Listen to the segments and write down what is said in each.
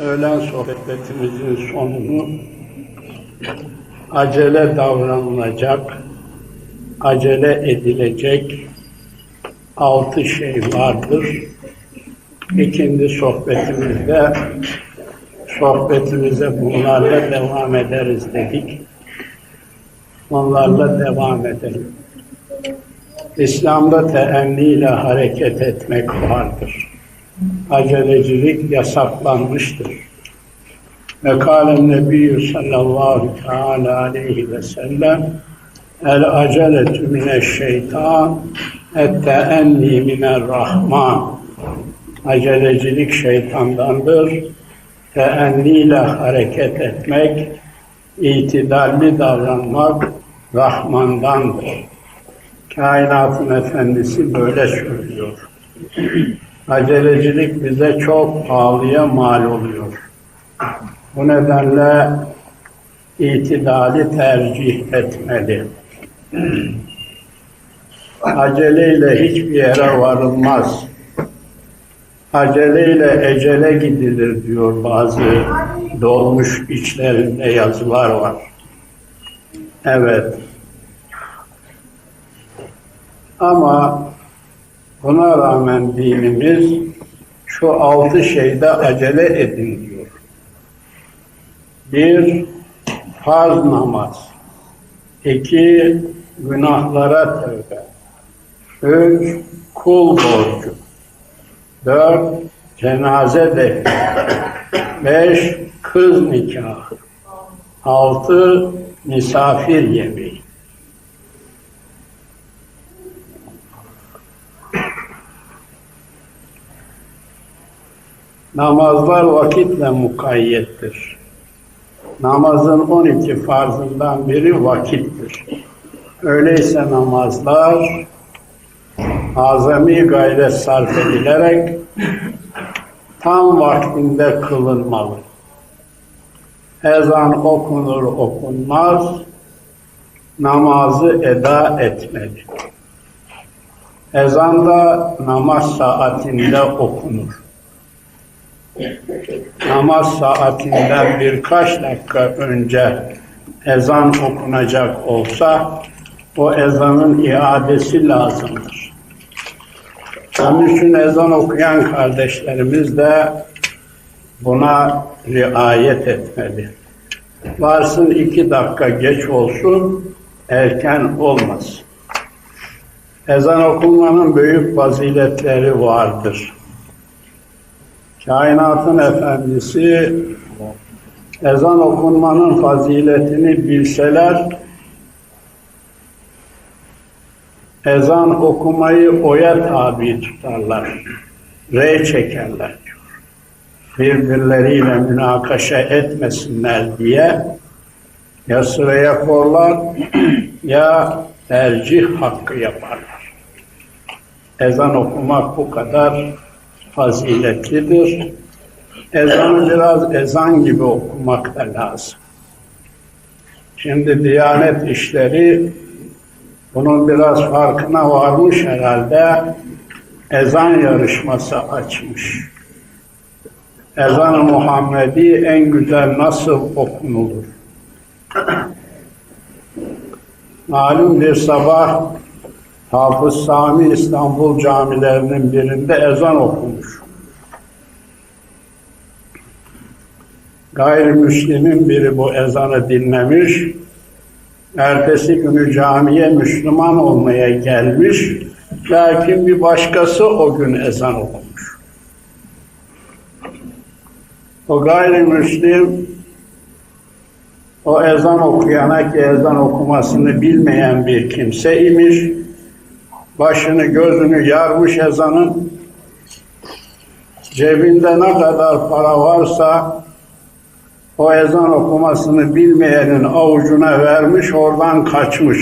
öğlen sohbetimizin sonunu acele davranılacak, acele edilecek altı şey vardır. İkinci sohbetimizde sohbetimize bunlarla devam ederiz dedik. Onlarla devam edelim. İslam'da teenniyle hareket etmek vardır. Acelecilik yasaklanmıştır. Ve kâlen nebiyyü sallallahu teâlâ aleyhi ve sellem el aceletü mineşşeytan et teenni minerrahman acelecilik şeytandandır. Teenniyle hareket etmek, itidalli davranmak Rahman'dandır. Kainatın efendisi böyle söylüyor. Acelecilik bize çok pahalıya mal oluyor. Bu nedenle itidali tercih etmeli. Aceleyle hiçbir yere varılmaz. Aceleyle ecele gidilir diyor bazı dolmuş içlerinde yazılar var. Evet. Ama buna rağmen dinimiz şu altı şeyde acele edin diyor. Bir, farz namaz. İki, günahlara tövbe. Üç, kul borcu. Dört, cenaze defni. Beş, kız nikahı. Altı, misafir yemeği. Namazlar vakitle mukayyettir. Namazın 12 farzından biri vakittir. Öyleyse namazlar azami gayret sarf edilerek tam vaktinde kılınmalı. Ezan okunur okunmaz, namazı eda etmeli. Ezan da namaz saatinde okunur. Namaz saatinden birkaç dakika önce ezan okunacak olsa o ezanın iadesi lazımdır. Onun için ezan okuyan kardeşlerimiz de buna riayet etmeli. Varsın iki dakika geç olsun, erken olmasın. Ezan okunmanın büyük faziletleri vardır. Kainatın efendisi ezan okunmanın faziletini bilseler ezan okumayı oya tabi tutarlar. Rey çekerler diyor. Birbirleriyle münakaşa etmesinler diye ya sıraya korlar ya tercih hakkı yaparlar. Ezan okumak bu kadar faziletlidir. Ezanı biraz ezan gibi okumak da lazım. Şimdi Diyanet işleri bunun biraz farkına varmış herhalde. Ezan yarışması açmış. Ezan-ı Muhammedi en güzel nasıl okunulur? Malum bir sabah Hafız Sami İstanbul camilerinin birinde ezan okumuş. Gayrimüslimin biri bu ezanı dinlemiş. Ertesi günü camiye Müslüman olmaya gelmiş. Lakin bir başkası o gün ezan okumuş. O gayrimüslim o ezan okuyana ki ezan okumasını bilmeyen bir kimse imiş başını gözünü yarmış ezanın cebinde ne kadar para varsa o ezan okumasını bilmeyenin avucuna vermiş oradan kaçmış.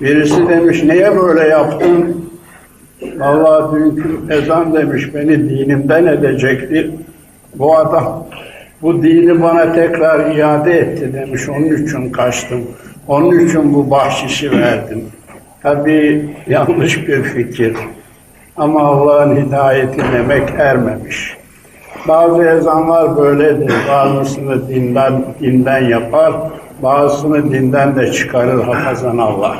Birisi demiş niye böyle yaptın? Vallahi dünkü ezan demiş beni dinimden edecekti. Bu adam bu dini bana tekrar iade etti demiş. Onun için kaçtım. Onun için bu bahşişi verdim. Tabi yanlış bir fikir. Ama Allah'ın hidayeti demek ermemiş. Bazı ezanlar böyledir. Bazısını dinden, dinden yapar, bazısını dinden de çıkarır hafazan Allah.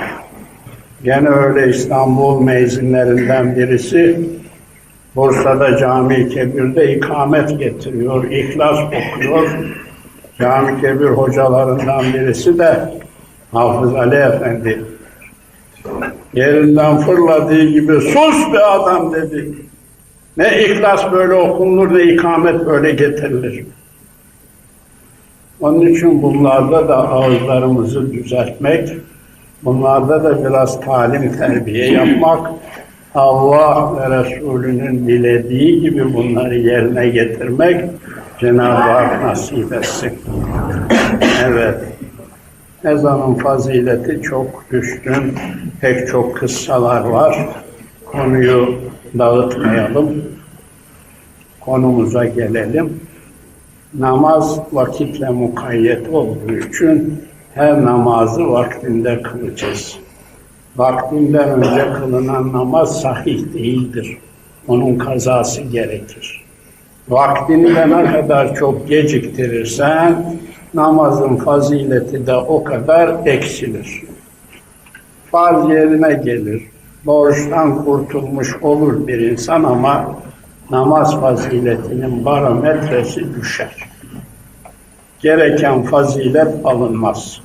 Gene öyle İstanbul meyzinlerinden birisi Bursa'da Cami-i Kebir'de ikamet getiriyor, ihlas okuyor. Cami Kebir hocalarından birisi de Hafız Ali Efendi. Yerinden fırladığı gibi sus be adam dedi. Ne ihlas böyle okunur ne ikamet böyle getirilir. Onun için bunlarda da ağızlarımızı düzeltmek, bunlarda da biraz talim terbiye yapmak, Allah ve Resulünün dilediği gibi bunları yerine getirmek Cenab-ı Hak nasip etsin. Evet. Ezanın fazileti çok üstün, pek çok kıssalar var. Konuyu dağıtmayalım. Konumuza gelelim. Namaz vakitle mukayyet olduğu için her namazı vaktinde kılacağız. Vaktinden önce kılınan namaz sahih değildir. Onun kazası gerekir. Vaktini ne kadar çok geciktirirsen namazın fazileti de o kadar eksilir. Farz yerine gelir. Borçtan kurtulmuş olur bir insan ama namaz faziletinin barometresi düşer. Gereken fazilet alınmaz.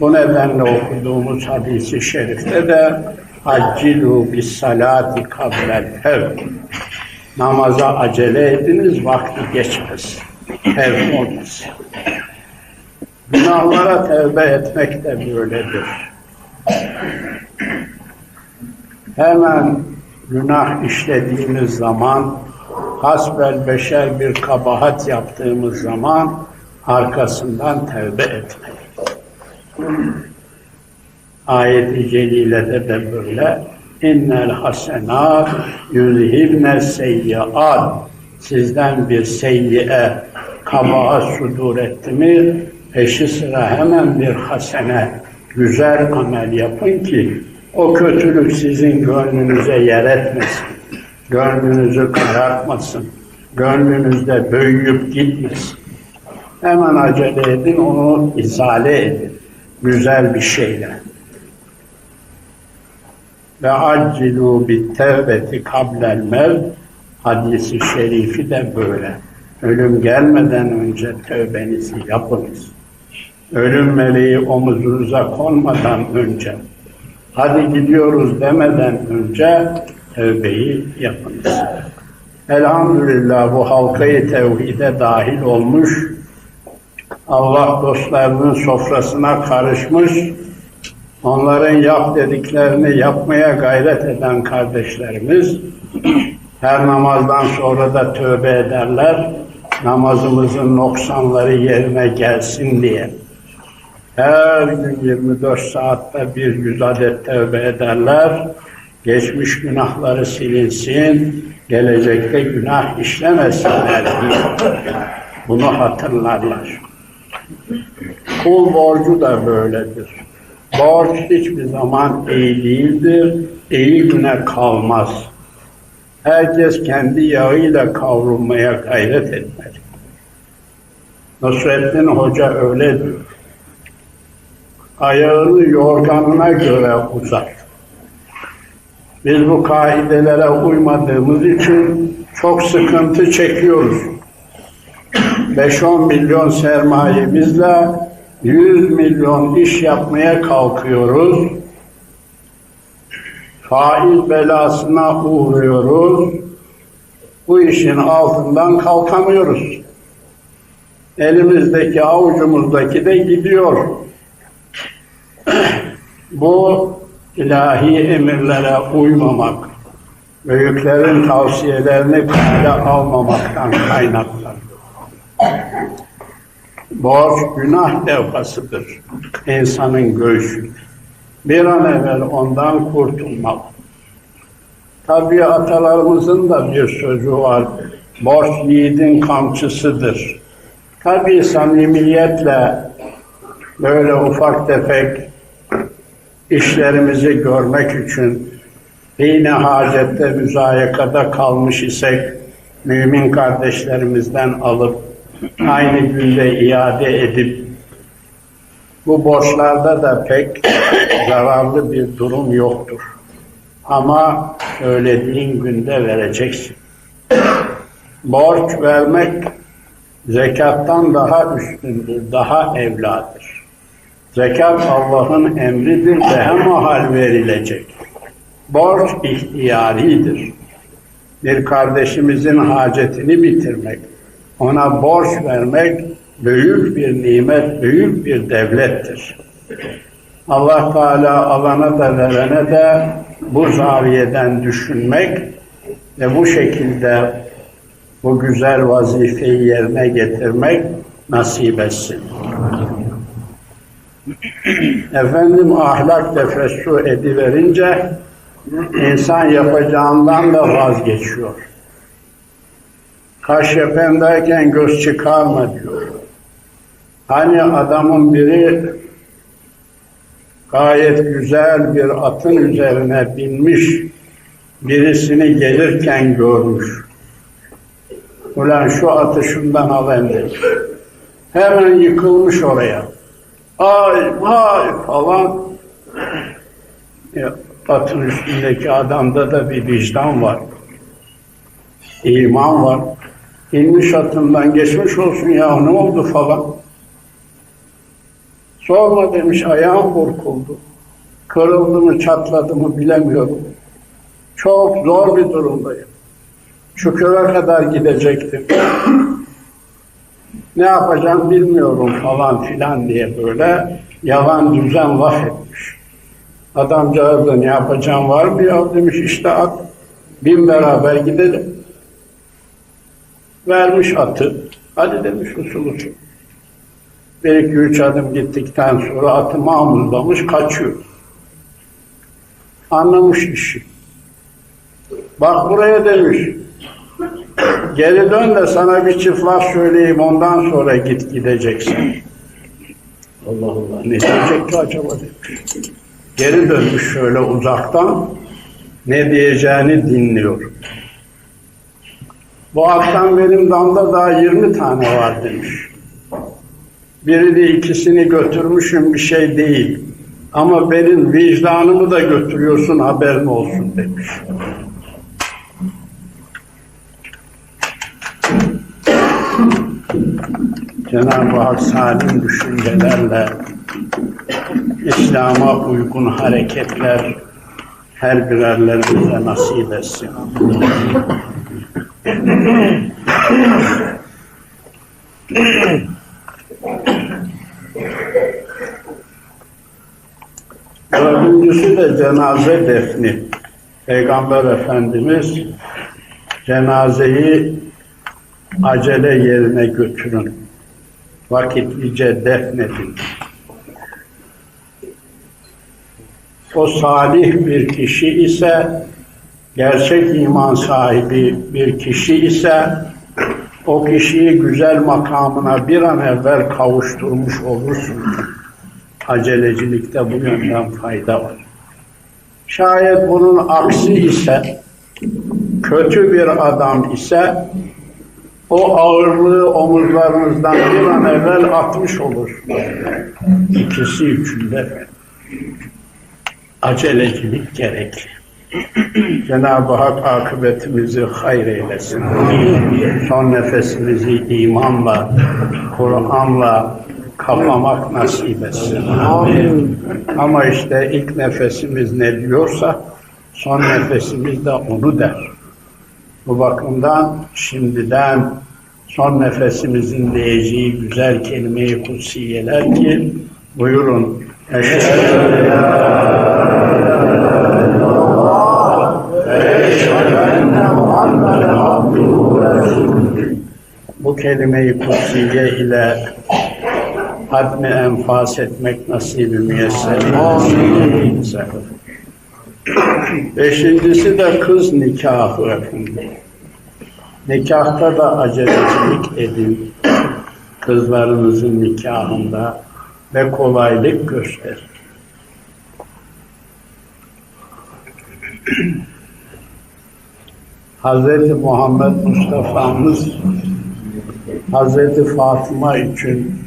Bu nedenle okuduğumuz hadisi şerifte de accilu bis salati kablel fevk. Namaza acele ediniz, vakti geçmez. Tevbe olmaz. Günahlara tevbe etmek de böyledir. Hemen günah işlediğimiz zaman, hasbel beşer bir kabahat yaptığımız zaman arkasından tevbe etmek. Ayet-i Celile'de de böyle. İnnel hasenat yuzhibne seyyiat. Sizden bir seyyiye kabahat sudur etti mi peşi sıra hemen bir hasene güzel amel yapın ki o kötülük sizin gönlünüze yer etmesin. Gönlünüzü karartmasın. Gönlünüzde büyüyüp gitmesin. Hemen acele edin, onu izale edin. Güzel bir şeyle. Ve accilu bit tevbeti kablel mev hadisi şerifi de böyle. Ölüm gelmeden önce tövbenizi yapınız. Ölüm meleği omuzunuza konmadan önce, hadi gidiyoruz demeden önce tövbeyi yapınız. Elhamdülillah bu halkayı tevhide dahil olmuş, Allah dostlarının sofrasına karışmış, onların yap dediklerini yapmaya gayret eden kardeşlerimiz, her namazdan sonra da tövbe ederler, namazımızın noksanları yerine gelsin diye. Her gün 24 saatte bir yüz adet tövbe ederler, geçmiş günahları silinsin, gelecekte günah işlemesinler diye. Bunu hatırlarlar. Kul borcu da böyledir. Borç hiçbir zaman iyi değildir, iyi güne kalmaz. Herkes kendi yağıyla kavrulmaya gayret etmeli. Nusrettin Hoca öyle diyor. Ayağını yorganına göre uzat. Biz bu kaidelere uymadığımız için çok sıkıntı çekiyoruz. 5-10 milyon sermayemizle 100 milyon iş yapmaya kalkıyoruz. Faiz belasına uğruyoruz. Bu işin altından kalkamıyoruz. Elimizdeki, avucumuzdaki de gidiyor. Bu ilahi emirlere uymamak, büyüklerin tavsiyelerini kale almamaktan kaynaklanır. Borç günah levhasıdır insanın göğsünde. Bir an evvel ondan kurtulmak. Tabii atalarımızın da bir sözü var. Borç yiğidin kamçısıdır. Tabii samimiyetle böyle ufak tefek işlerimizi görmek için yine hacette müzayakada kalmış isek mümin kardeşlerimizden alıp aynı günde iade edip bu borçlarda da pek zararlı bir durum yoktur. Ama söylediğin günde vereceksin. Borç vermek zekattan daha üstündür, daha evladır. Zekat Allah'ın emridir ve hemahal verilecek. Borç ihtiyaridir. Bir kardeşimizin hacetini bitirmek, ona borç vermek büyük bir nimet, büyük bir devlettir. Allah Teala alana da verene de bu zaviyeden düşünmek ve bu şekilde bu güzel vazifeyi yerine getirmek nasip etsin. Efendim ahlak tefessü ediverince insan yapacağından da vazgeçiyor. Kaş yapendayken göz çıkarma diyor. Hani adamın biri gayet güzel bir atın üzerine binmiş birisini gelirken görmüş. Ulan şu atı şundan alayım demiş. Hemen yıkılmış oraya. Ay vay falan. Atın üstündeki adamda da bir vicdan var. İman var. İnmiş atından geçmiş olsun ya ne oldu falan. Sorma demiş ayağım burkuldu. Kırıldı mı çatladı mı bilemiyorum. Çok zor bir durumdayım. Köye kadar gidecektim. Ne yapacağım bilmiyorum falan filan diye böyle yalan düzen laf etmiş. Adamcağız da ne yapacağım var mı ya demiş işte at bin beraber gidelim. Vermiş atı. Hadi demiş usul usul. Bir iki üç adım gittikten sonra atı mamuzlamış kaçıyor. Anlamış işi. Bak buraya demiş. Geri dön de sana bir çift laf söyleyeyim ondan sonra git gideceksin. Allah Allah ne diyecek ki acaba. Geri dönmüş şöyle uzaktan ne diyeceğini dinliyor. Bu attan benim damda daha 20 tane var demiş. Biri de ikisini götürmüşüm bir şey değil. Ama benim vicdanımı da götürüyorsun haberin olsun demiş. Cenab-ı Hak salim düşüncelerle İslam'a uygun hareketler her birerlerimize nasip etsin. Dördüncüsü de cenaze defni. Peygamber Efendimiz cenazeyi acele yerine götürün. Vakitlice defnedin. O salih bir kişi ise, gerçek iman sahibi bir kişi ise, o kişiyi güzel makamına bir an evvel kavuşturmuş olursun. Acelecilikte bu yönden fayda var. Şayet bunun aksi ise, kötü bir adam ise, o ağırlığı omuzlarınızdan bir an evvel atmış olur. İkisi için de acelecilik gerekli. Cenab-ı Hak akıbetimizi hayır eylesin. Son nefesimizi imanla, Kur'an'la kaplamak nasip etsin. Ama işte ilk nefesimiz ne diyorsa son nefesimiz de onu der. Bu bakımdan şimdiden son nefesimizin diyeceği güzel kelime-i kutsiyeler ki buyurun. Eşhedü bu kelime-i kutsiye ile hadmi enfas etmek nasibi müyesser. eylesin. Beşincisi de kız nikahı efendim. Nikahta da acelecilik edin. Kızlarınızın nikahında ve kolaylık gösterin. Hz. Muhammed Mustafa'mız Hz. Fatıma için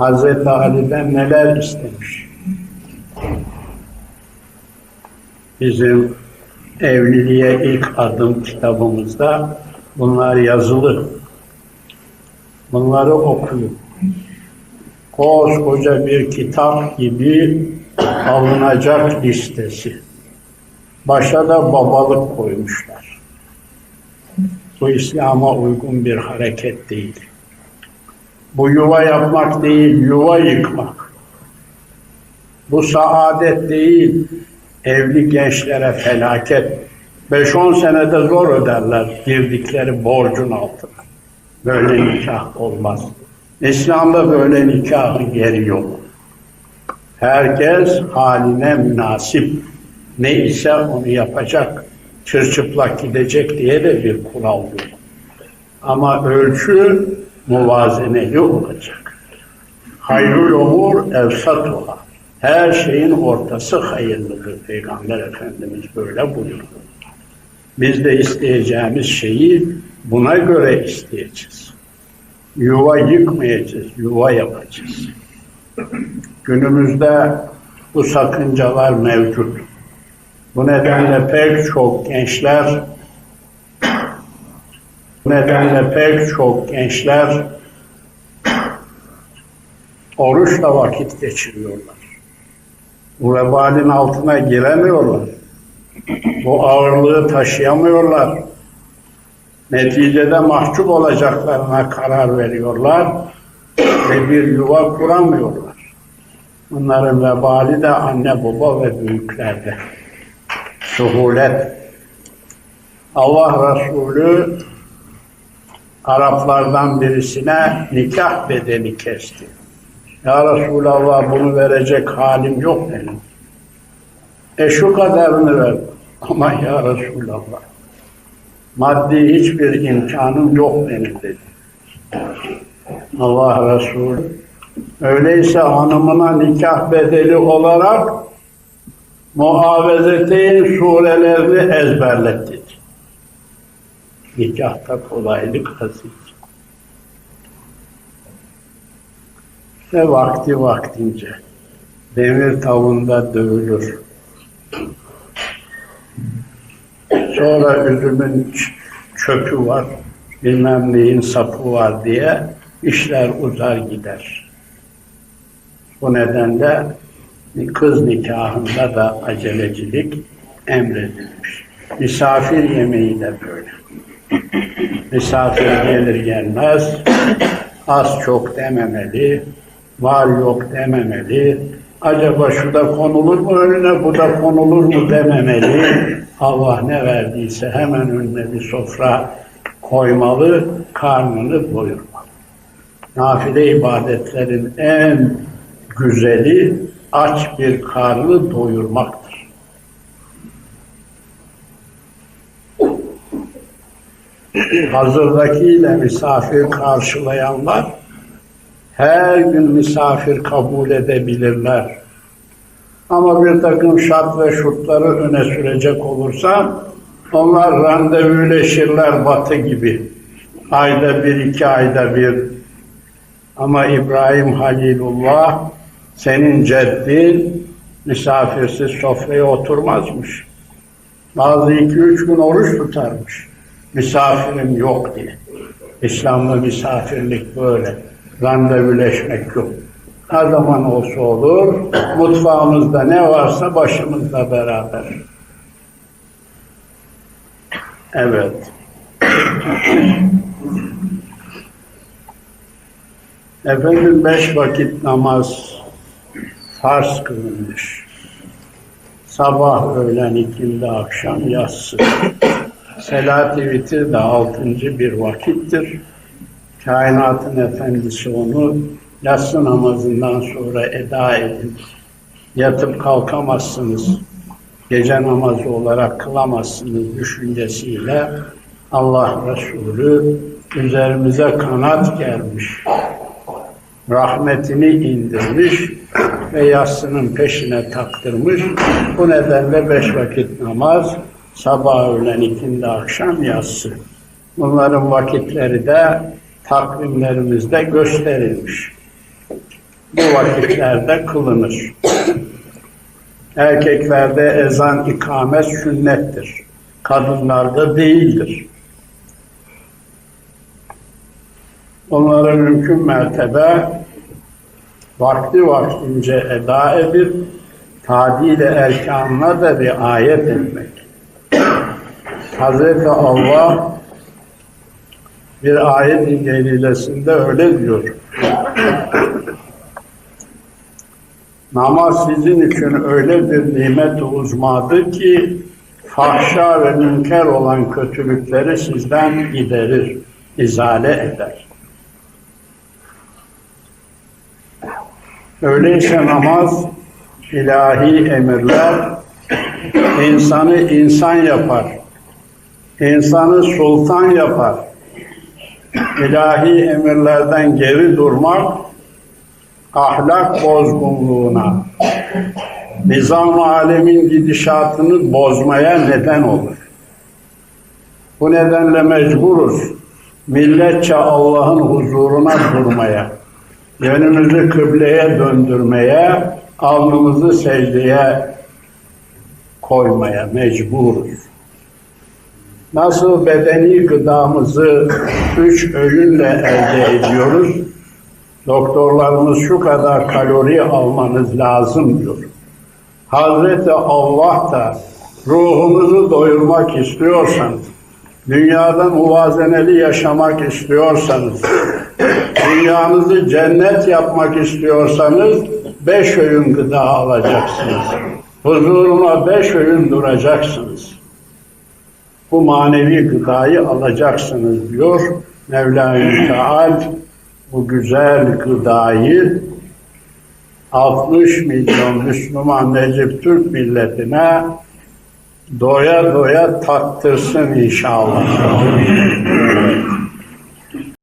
Hz. Ali'den neler istemiş? Bizim evliliğe ilk adım kitabımızda bunlar yazılı. Bunları okuyun. Koskoca bir kitap gibi alınacak listesi. Başa da babalık koymuşlar. Bu İslam'a uygun bir hareket değil. Bu yuva yapmak değil, yuva yıkmak. Bu saadet değil, evli gençlere felaket. 5-10 senede zor öderler girdikleri borcun altına. Böyle nikah olmaz. İslam'da böyle nikahın yeri yok. Herkes haline münasip ne ise onu yapacak. Çırçıplak gidecek diye de bir kural yok. Ama ölçü muvazeneli olacak. Hayrul umur evsatuha. Her şeyin ortası hayırlıdır. Peygamber Efendimiz böyle buyurdu. Biz de isteyeceğimiz şeyi buna göre isteyeceğiz. Yuva yıkmayacağız, yuva yapacağız. Günümüzde bu sakıncalar mevcut. Bu nedenle pek çok gençler bu nedenle pek çok gençler oruçla vakit geçiriyorlar. Bu vebalin altına giremiyorlar. Bu ağırlığı taşıyamıyorlar. Neticede mahcup olacaklarına karar veriyorlar ve bir yuva kuramıyorlar. Bunların vebali de anne baba ve büyüklerde. Suhulet. Allah Resulü Araplardan birisine nikah bedeli kesti. Ya Resulallah bunu verecek halim yok benim. E şu kadarını ver. Ama ya Resulallah maddi hiçbir imkanım yok benim dedi. Allah Resulü öyleyse hanımına nikah bedeli olarak muavezeteyn surelerini ezberlet dedi. Nikahta kolaylık aziz. Ve vakti vaktince demir tavında dövülür. Sonra üzümün çöpü var, bilmem neyin sapı var diye işler uzar gider. Bu nedenle kız nikahında da acelecilik emredilmiş. Misafir yemeği de böyle. Misafir gelir gelmez az çok dememeli, var yok dememeli, acaba şu da konulur mu önüne, bu da konulur mu dememeli. Allah ne verdiyse hemen önüne bir sofra koymalı, karnını doyurmalı. Nafile ibadetlerin en güzeli aç bir karnı doyurmaktır. Hazırdakiyle misafir karşılayanlar her gün misafir kabul edebilirler. Ama bir takım şart ve şurtları öne sürecek olursa onlar randevuleşirler batı gibi. Ayda bir, iki ayda bir. Ama İbrahim Halilullah senin ceddin misafirsiz sofraya oturmazmış. Bazı iki üç gün oruç tutarmış. Misafirim yok diye. İslam'da misafirlik böyle. Randevuleşmek yok. Her zaman olsa olur. Mutfağımızda ne varsa başımızla beraber. Evet. Efendim beş vakit namaz farz kılınmış. Sabah, öğlen, ikindi, akşam, yatsı. Selat-ı vitir de altıncı bir vakittir. Kainatın efendisi onu yatsı namazından sonra eda edin. Yatıp kalkamazsınız. Gece namazı olarak kılamazsınız düşüncesiyle Allah Resulü üzerimize kanat gelmiş. Rahmetini indirmiş ve yatsının peşine taktırmış. Bu nedenle beş vakit namaz Sabah, öğlen, ikindi, akşam, yatsı. Bunların vakitleri de takvimlerimizde gösterilmiş. Bu vakitlerde kılınır. Erkeklerde ezan ikamet sünnettir. Kadınlarda değildir. Onları mümkün mertebe vakti vaktince eda edip tadil erkanına da riayet etmek. Hazreti Allah bir ayet-i öyle diyor. Namaz sizin için öyle bir nimet uzmadır ki fahşa ve münker olan kötülükleri sizden giderir, izale eder. Öyleyse namaz ilahi emirler insanı insan yapar. İnsanı sultan yapar. İlahi emirlerden geri durmak ahlak bozgunluğuna, nizam alemin gidişatını bozmaya neden olur. Bu nedenle mecburuz milletçe Allah'ın huzuruna durmaya, yönümüzü kıbleye döndürmeye, alnımızı secdeye koymaya mecburuz. Nasıl bedeni gıdamızı üç öğünle elde ediyoruz, doktorlarımız şu kadar kalori almanız lazım diyor. Hazreti Allah da ruhunuzu doyurmak istiyorsanız, dünyada muvazeneli yaşamak istiyorsanız, dünyanızı cennet yapmak istiyorsanız beş öğün gıda alacaksınız. Huzuruna beş öğün duracaksınız. Bu manevi gıdayı alacaksınız diyor Mevla-i Teal bu güzel gıdayı 60 milyon Müslüman Necip Türk milletine doya doya tattırsın inşallah.